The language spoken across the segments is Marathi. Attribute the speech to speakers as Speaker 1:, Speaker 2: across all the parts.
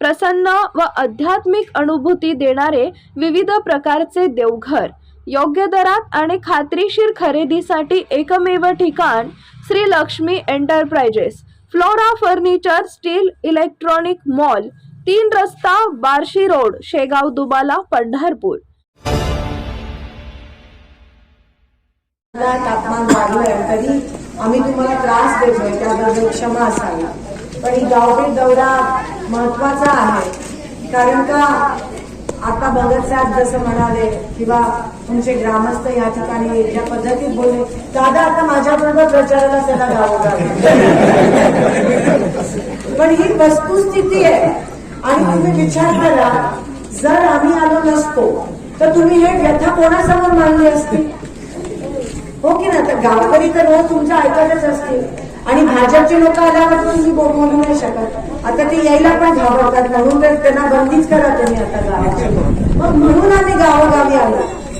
Speaker 1: प्रसन्न व आध्यात्मिक अनुभूती देणारे विविध प्रकारचे देवघर. योग्य दरात आणि खात्रीशीर खरेदीसाठी एकमेव ठिकाण Shri Lakshmi enterprises. Flora furniture steel electronic mall तीन रस्ता बार्शी रोड शेगाव दुबाला पंढरपूर.
Speaker 2: तापमान वाढलंय तरी आम्ही तुम्हाला त्रास देतोय त्याबद्दल क्षमा असावी पण ही गावभेट दौरा महत्त्वाचा आहे. कारण का आता भगत साहेब जसं म्हणाले किंवा तुमचे ग्रामस्थ या ठिकाणी ज्या पद्धतीत बोलले दादा आता माझ्याबरोबर प्रचाराला त्याला गावं पण ही वस्तुस्थिती आहे. आणि तुम्ही विचार करा जर आम्ही आलो नसतो तर तुम्ही हे व्यथा कोणासमोर मांडली असती? हो की ना तर गावकरी तर हो, रोज तुमच्या ऐकतच असतील. आणि भाजपचे लोक आल्यावर तुम्ही बो- बोलू नाही शकत. आता ते यायला पण घाबरतात म्हणून तर त्यांना बंदीच करा तुम्ही आता गावाची. मग म्हणून आम्ही गावोगावी आलो.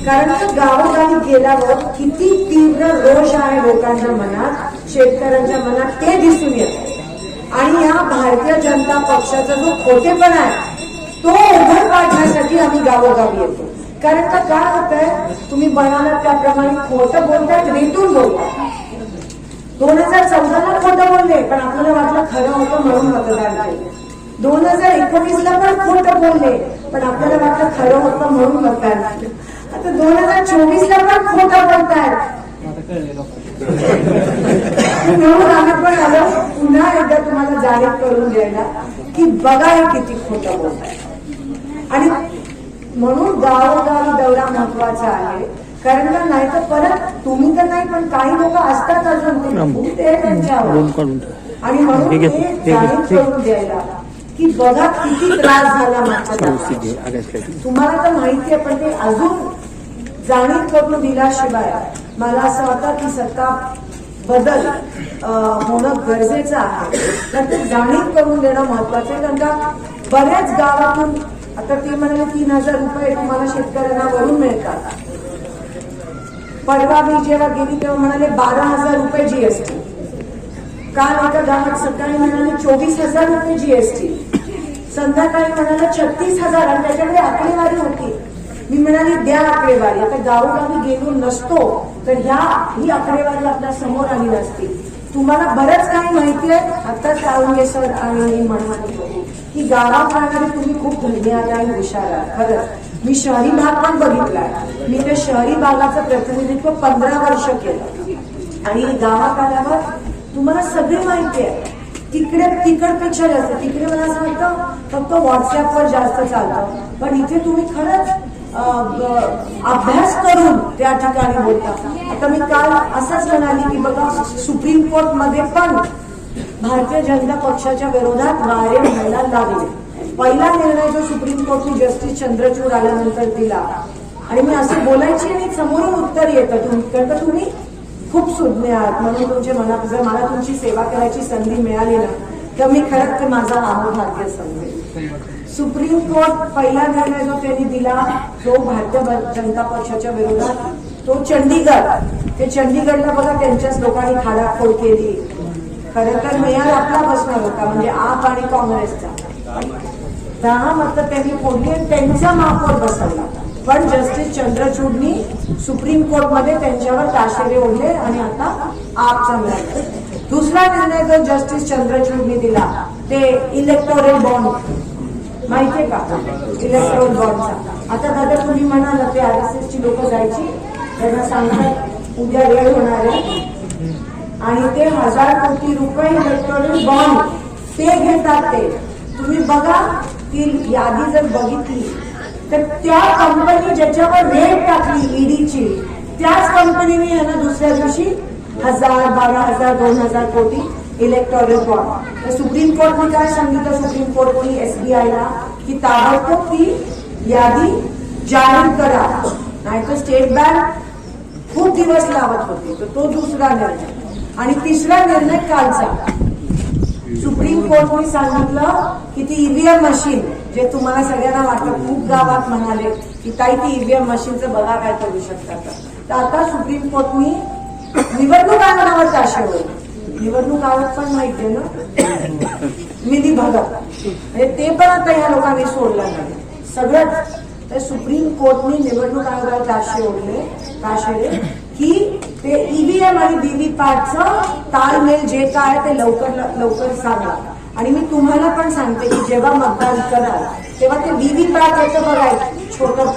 Speaker 2: कारण का गावोगावी गेल्यावर किती तीव्र रोष आहे लोकांच्या मनात शेतकऱ्यांच्या मनात ते दिसून येतं. आणि या भारतीय जनता पक्षाचा जो खोटेपणा आहे तो उघड पाडण्यासाठी आम्ही गावोगावी येतो. कारण का काय होतंय? तुम्ही म्हणालात त्याप्रमाणे खोटं बोलतायत रेटून बोलतात. दोन हजार चौदाला खोटं बोलले पण आपल्याला वाटलं खरं होतं म्हणून मतदान केलं. दोन हजार एकोणीसला पण खोटं बोलले पण आपल्याला वाटलं खरं होतं म्हणून मतदान केलं. आता दोन हजार चोवीसला पण खोटं बोलतायत. म्हणून आम्ही पण आलो पुन्हा एकदा तुम्हाला जाहीर करून द्यायला की बघा हे किती खोटं बोलताय आणि म्हणून गावोगावी दौरा महत्त्वाचा आहे. कारण का नाही तर परत तुम्ही तर नाही पण काही लोक असतात अजून ते. आणि म्हणून करून द्यायला की बघा किती त्रास झाला मागच्या तुम्हाला तर माहिती आहे पण ते अजून जाणीव करून दिल्याशिवाय मला असं वाटतं की सत्ता बदल होणं गरजेचं आहे. तर ते जाणीव करून देणं महत्वाचं आहे कारण का बऱ्याच गावातून आता ते म्हणाले तीन हजार रुपये तुम्हाला शेतकऱ्यांना वरून मिळतात. परवा मी जेव्हा गेली तेव्हा म्हणाले बारा हजार रुपये जीएसटी काल एका गावात सकाळी म्हणाले चोवीस हजार रुपये जीएसटी संध्याकाळी म्हणाले छत्तीस हजार. आणि त्याच्याकडे आकडेवारी होती. मी म्हणाली द्या आकडेवारी. आता गावोगावी गेलो नसतो तर ह्या ही आकडेवारी आपल्यासमोर आली नसती. तुम्हाला बरंच काही माहिती आहे. आताच काळुंगे सर आणि म्हणत म्हणाले की गावात राहणारे तुम्ही खूप धन्यवाद आणि हुशार आहात. खरंच. मी शहरी भाग पण बघितलाय. मी त्या शहरी भागाचं प्रतिनिधित्व पंधरा वर्ष केलं. आणि गावात आल्यावर तुम्हाला सगळी माहिती आहे. तिकडे तिकडपेक्षा जास्त तिकडे मला असं वाटतं फक्त व्हॉट्सअपवर जास्त चालतं. पण इथे तुम्ही खरंच अभ्यास करून त्या ठिकाणी बोलता. आता मी काल असंच म्हणाली की बघा सुप्रीम कोर्टमध्ये पण भारतीय जनता पक्षाच्या विरोधात वारे व्हायला लागले. पहिला निर्णय जो सुप्रीम कोर्टने जस्टिस चंद्रचूड आल्यानंतर दिला. आणि मी असं बोलायची आणि समोरून उत्तर येतं तुम- कारण का तुम्ही खूप सुज्ञ आहात. म्हणून तुमच्या मनात जर मला तुमची सेवा करायची संधी मिळाली ना तर मी खरंच ते माझा अहोभाग्य समजेल सुप्रीम कोर्ट पहिला निर्णय जो त्यांनी दिला तो भारतीय जनता पक्षाच्या विरोधात तो चंडीगड ते चंडीगडला बघा त्यांच्याच लोकांनी खाडाखोड केली. खरं तर मेयर आपला बसणार होता म्हणजे आप आणि काँग्रेसचा. दहा मतलब त्यांनी फोडली आणि त्यांचा महापौर बसवला. पण जस्टिस चंद्रचूडनी सुप्रीम कोर्टमध्ये त्यांच्यावर ताशेरे ओढले आणि आता आपचा मिळाला दुसरा निर्णय जो जस्टिस चंद्रचूडनी दिला ते इलेक्टोरल बॉन्ड माहितीये का? इलेक्ट्रॉन बॉन्डचा आता दादा तुम्ही म्हणाल ते आर एस एस ची लोक जायची. त्यांना सांगतात उद्या वेळ होणार आहे. आणि ते हजार कोटी रुपये इलेक्ट्रॉनिक बॉन्ड ते घेतात ते. तुम्ही बघा ती यादी जर बघितली तर त्या कंपनी ज्याच्यावर रेट टाकली ईडीची त्याच कंपनीने यांना दुसऱ्या दिवशी हजार बारा हजार दोन हजार कोटी इलेक्ट्रॉनिक बॉन्ड तर सुप्रीम कोर्टने काय सांगितलं? सुप्रीम कोर्टने एसबीआयला की ताबडतोब ती यादी जाहीर करा. नाहीतर स्टेट बँक खूप दिवस लावत होते. तर तो दुसरा निर्णय. आणि तिसरा निर्णय कालचा. सुप्रीम कोर्टने सांगितलं की ती ईव्हीएम मशीन जे तुम्हाला सगळ्यांना वाटतं खूप गावात म्हणाले की ताई ती ईव्हीएम मशीनचं बघा काय करू शकतात. तर आता सुप्रीम कोर्टने निवडणूक आयोगावर ताशेवर निवडणूक आयोग पण माहितीये ना? निधी भगत म्हणजे ते पण आता या लोकांनी सोडलं नाही. सगळंच. तर सुप्रीम कोर्टने निवडणूक आयोगावर आशय ओढले ताशेरे की ते ईव्हीएम आणि व्हीव्हीपॅटचं ताळमेल जे काय ते लवकर लवकर सांगा. आणि मी तुम्हाला पण सांगते की जेव्हा मतदान कराल तेव्हा ते व्हीव्हीपॅट येतं बघायचं छोटं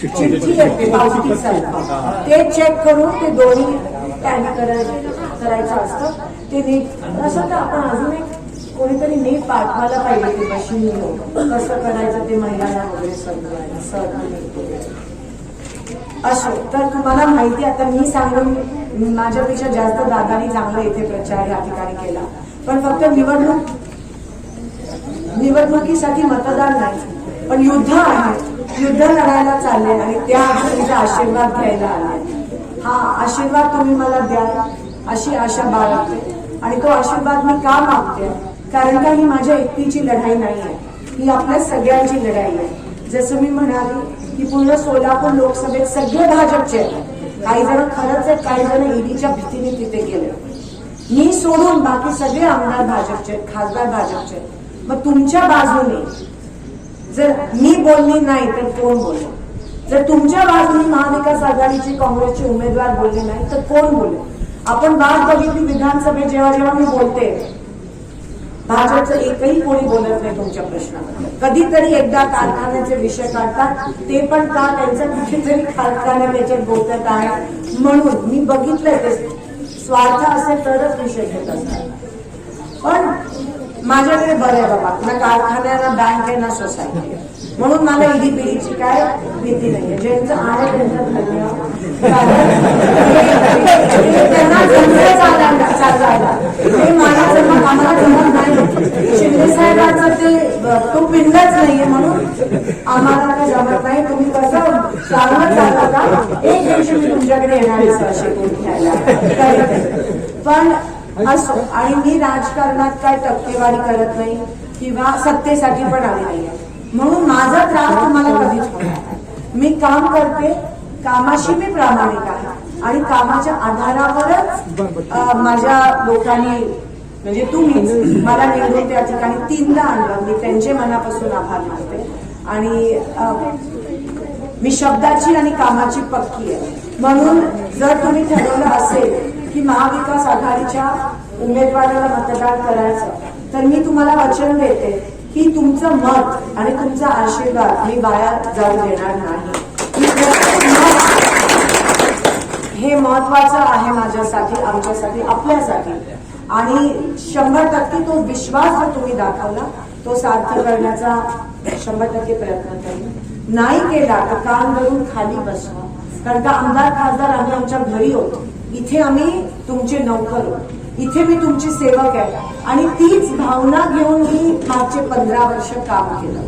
Speaker 2: चिठ्ठी येते पावतीसारखं. ते चेक करून ते दोन्ही टॅली करायचं असतं. ते नीट असं तर आपण अजून एक कोणीतरी नीट पाठवायला पाहिजे ते मशीन कसं करायचं ते महिलांना वगैरे समजायला सर असो. तर तुम्हाला माहिती आहे, आता मी सांगून माझ्यापेक्षा जास्त दादानी चांगला इथे प्रचार या ठिकाणी केला. पण फक्त निवडणूक निवडणुकीसाठी मतदान नाही पण युद्ध आहे. युद्ध लढायला चालले आणि त्या तुमचा आशीर्वाद घ्यायला आले. हा आशीर्वाद तुम्ही मला द्या अशी आशा बाळगते. आणि तो आशीर्वाद मी का मागते? कारण का ही माझ्या एकटीची लढाई नाही आहे? ही आपल्या सगळ्यांची लढाई आहे. जसं मी म्हणाली की पूर्ण सोलापूर लोकसभेत सगळे भाजपचे आहेत. काही जण खरंच आहेत काही जण ईडीच्या भीतीने तिथे गेले. मी सोडून बाकी सगळे आमदार भाजपचे आहेत, खासदार भाजपचे आहेत. मग तुमच्या बाजूने जर मी बोलली नाही तर कोण बोलेल? जर तुमच्या बाजूने महाविकास आघाडीची काँग्रेसचे उमेदवार बोलले नाही तर कोण बोलेल? आपण बाग बघितली विधानसभेत जेव्हा जेव्हा मी बोलते भाजपचं एकही कोणी बोलत नाही तुमच्या प्रश्नावर. कधीतरी एकदा कारखान्याचे विषय काढतात ते पण का त्यांचा कुठेतरी कारखाना त्याच्यात बोलत आहे म्हणून मी बघितलंय ते. स्वार्थ असेल तरच विषय घेत असतात. पण माझ्याकडे बरं आहे बाबा ना कारखान्या ना बँक आहे ना सोसायटी आहे. म्हणून मला ईडी पिढीची काय भीती नाहीये. ज्यांचं आहे त्यांचं धन्यवाद ते- त्यांना तू तो पिंडच नाहीये म्हणून आम्हाला काय जमत नाही. तुम्ही कसं चालवत चालला का? एक दिवशी मी तुमच्याकडे येणार पण असो आणि मी राजकारणात काय टक्केवारी करत नाही किंवा सत्तेसाठी पण आले नाहीये. म्हणून माझा त्रास तुम्हाला कधीच होणार मी काम करते कामाशी मी प्रामाणिक आहे. आणि कामाच्या आधारावरच माझ्या लोकांनी म्हणजे तुम्ही मला निवडून त्या ठिकाणी तीनदा आणलं. मी त्यांचे मनापासून आभार मानते. आणि मी शब्दाची आणि कामाची पक्की आहे. म्हणून जर तुम्ही ठरवलं असेल की महाविकास आघाडीच्या उमेदवाराला मतदान करायचं तर मी तुम्हाला वचन देते की तुमचं मत आणि तुमचा आशीर्वाद मी वाया जाऊ देणार नाही. हे महत्वाचं आहे माझ्यासाठी आमच्यासाठी आपल्यासाठी. आणि शंभर टक्के तो विश्वास जर तुम्ही दाखवला तो साध्य करण्याचा शंभर टक्के प्रयत्न करेल नाही केला तर कान धरून खाली बसवा. कारण का आमदार खासदार आम्ही आमच्या घरी होतो. इथे आम्ही तुमचे नौकर होतो. इथे मी तुमची सेवक आहे. आणि तीच भावना घेऊन मी मागचे पंधरा वर्ष काम केलं.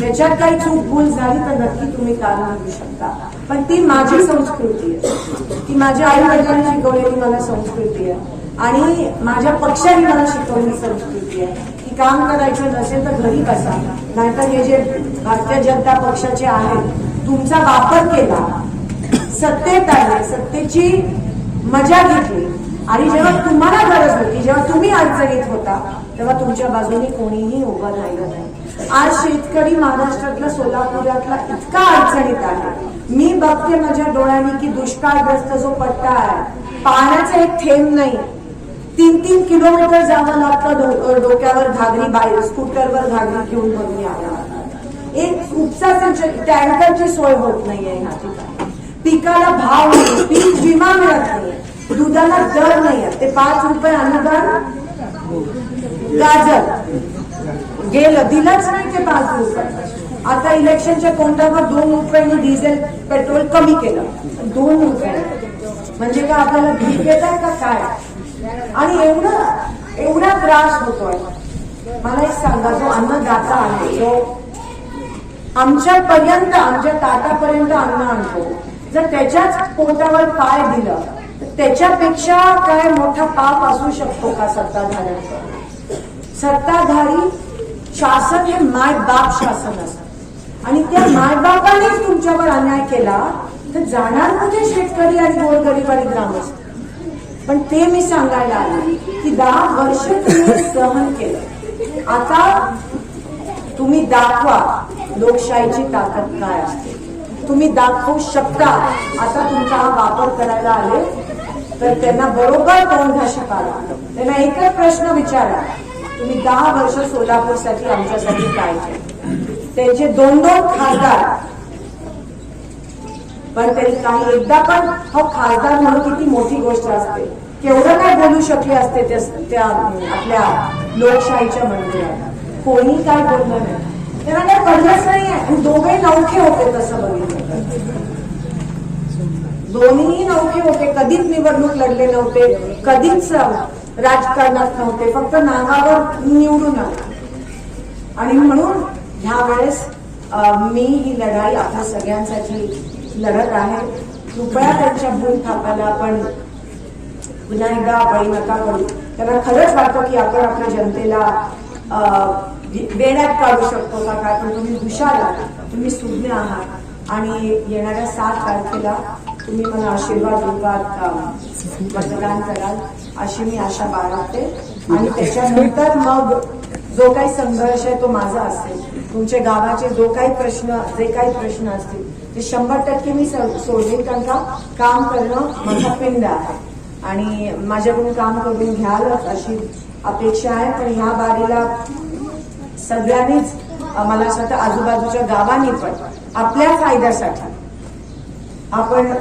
Speaker 2: त्याच्यात काही चूक भूल झाली तर नक्की तुम्ही कारण घेऊ शकता. पण ती माझी संस्कृती आहे. ती माझ्या आई वडिलांनी शिकवलेली मला संस्कृती आहे. आणि माझ्या पक्षाने मला शिकवलेली संस्कृती आहे. की काम करायचं नसेल तर घरी कसा नाहीतर हे जे भारतीय जनता पक्षाचे आहेत तुमचा वापर केला. सत्तेत आले सत्तेची मजा घेतली. आणि जेव्हा तुम्हाला गरज होती जेव्हा तुम्ही अडचणीत होता तेव्हा तुमच्या बाजूने कोणीही उभं राहिलं नाही. आज शेतकरी महाराष्ट्रातला सोलापुरातला इतका अडचणीत आहे. मी बघते माझ्या डोळ्यांनी की दुष्काळग्रस्त जो पट्टा आहे पाण्याचा एक थेंब नाही. तीन तीन किलोमीटर जावं लागतं डोक्यावर घागरी बाहेर स्कूटरवर घागरी घेऊन बघून यावं एक टँकरची टँकरची सोय होत नाहीये ह्या ठिकाणी. पिकाला भाव नाही पीक विमा मिळत नाहीये दुधाला दर नाहीये. ते पाच रुपये अनुदान गाजर. गेलं दिलंच नाही ते पाच रुपये. आता इलेक्शनच्या तोंडावर दोन रुपयांनी डिझेल पेट्रोल कमी केलं. दोन रुपये. म्हणजे का आपल्याला भीक येत आहे का काय? आणि एवढं एवढा त्रास होतोय. मला एक सांगा जो अन्नदाता आहे जो आमच्यापर्यंत आमच्या ताटापर्यंत अन्न आणतो जर त्याच्याच पोटावर पाय दिलं तर त्याच्यापेक्षा काय मोठा पाप असू शकतो का सत्ताधाऱ्यांचा? सत्ताधारी शासन हे मायबाप शासन असतं. आणि त्या मायबापानेच तुमच्यावर अन्याय केला तर जाणार कुठे शेतकरी आणि गोरगरीब आणि ग्रामस्थ. पण ते मी सांगायला आले की दहा वर्ष तुम्ही सहन केलं. आता तुम्ही दाखवा लोकशाहीची ताकद काय असते. तुम्ही दाखवू शकता. आता तुमचा हा वापर करायला आले तर त्यांना बरोबर तोंड घाशी आला त्यांना एकच प्रश्न विचारा तुम्ही दहा वर्ष सोलापूरसाठी आमच्यासाठी काय त्यांचे दोन दोन खासदार पण त्यांनी काही एकदा पण हो खासदार म्हणून किती मोठी गोष्ट असते. केवढं काय बोलू शकले असते त्या- आपल्या लोकशाहीच्या मंदिरात. कोणी काय बोललं नाही. त्यांना काय कळलंच नाही आणि दोघे नौखे होते तसं बघितलं दोन्हीही नौखे होते. कधीच निवडणूक लढले नव्हते. कधीच राजकारणात नव्हते. फक्त नावावर निवडून आले. आणि म्हणून ह्या वेळेस अं, मी ही लढाई आपल्या सगळ्यांसाठी लढत आहे. कृपया त्यांच्या भूल थापायला आपण पुन्हा एकदा बळी नका पडू त्यांना खरंच वाटतं की आपण आपल्या जनतेला अं, वेड्यात काढू शकतो का काय? पण तुम्ही हुशार आहात. तुम्ही सुज्ञ आहात. आणि येणाऱ्या सात तारखेला तुम्ही मला आशीर्वाद रूपात मतदान कराल अशी मी आशा बाळगते. आणि त्याच्यानंतर मग जो काही संघर्ष आहे तो माझा असेल. तुमच्या गावाचे जो काही प्रश्न जे काही प्रश्न असतील ते शंभर टक्के मी स- सोडवेन कारण का काम करणं माझा पिंड आहे. आणि माझ्याकडून काम करून घ्यालच अशी अपेक्षा आहे. पण ह्या बारीला सगळ्यांनीच मला असं वाटतं आजूबाजूच्या गावांनी पण आपल्या फायद्यासाठी आपण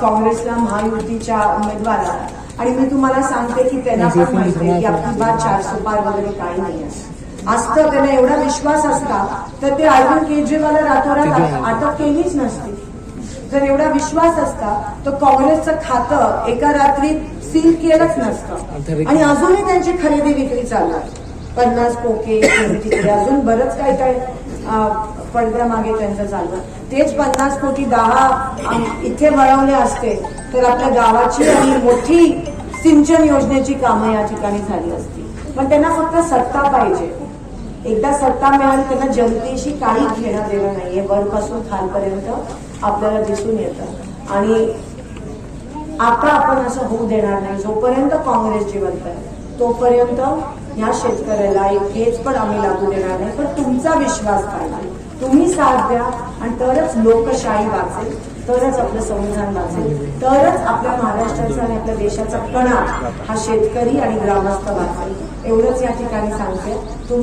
Speaker 2: काँग्रेसला महायुतीच्या उमेदवाराला आणि मी तुम्हाला सांगते की त्यांना पण माहिती आहे की आपली बात चारशे पार वगैरे काही नाही आहे. असतं त्यांना एवढा विश्वास असता तर ते अरविंद केजरीवाल रातोरात अटक केलीच नसती. जर एवढा विश्वास असता तर काँग्रेसचं खातं एका रात्रीत सील केलंच नसतं. आणि अजूनही त्यांची खरेदी विक्री चालू आहे. पन्नास कोके अजून बरंच काय काय पडद्यामागे त्यांचं चाललं तेच पन्नास कोटी दहा इथे वळवले असते तर आपल्या गावाची आणि मोठी सिंचन योजनेची कामं या ठिकाणी झाली असती. पण त्यांना फक्त सत्ता पाहिजे. एकदा सत्ता मिळाली त्यांना जनतेशी काही घेणं देणं नाहीये. वरपासून खालपर्यंत आपल्याला दिसून येतं. आणि आता आपण असं होऊ देणार नाही. जोपर्यंत काँग्रेस जिवंत आहे तोपर्यंत या शेतकऱ्याला एक हेच पण आम्ही लागू देणार नाही. पण तुमचा विश्वास पाहिजे तुम्ही साथ द्या आणि तरच लोकशाही वाचेल तरच आपलं संविधान वाचेल तरच आपल्या महाराष्ट्राचा आणि आपल्या देशाचा कणा हा शेतकरी आणि ग्रामस्थ वाचेल. एवढंच या ठिकाणी सांगते. तुम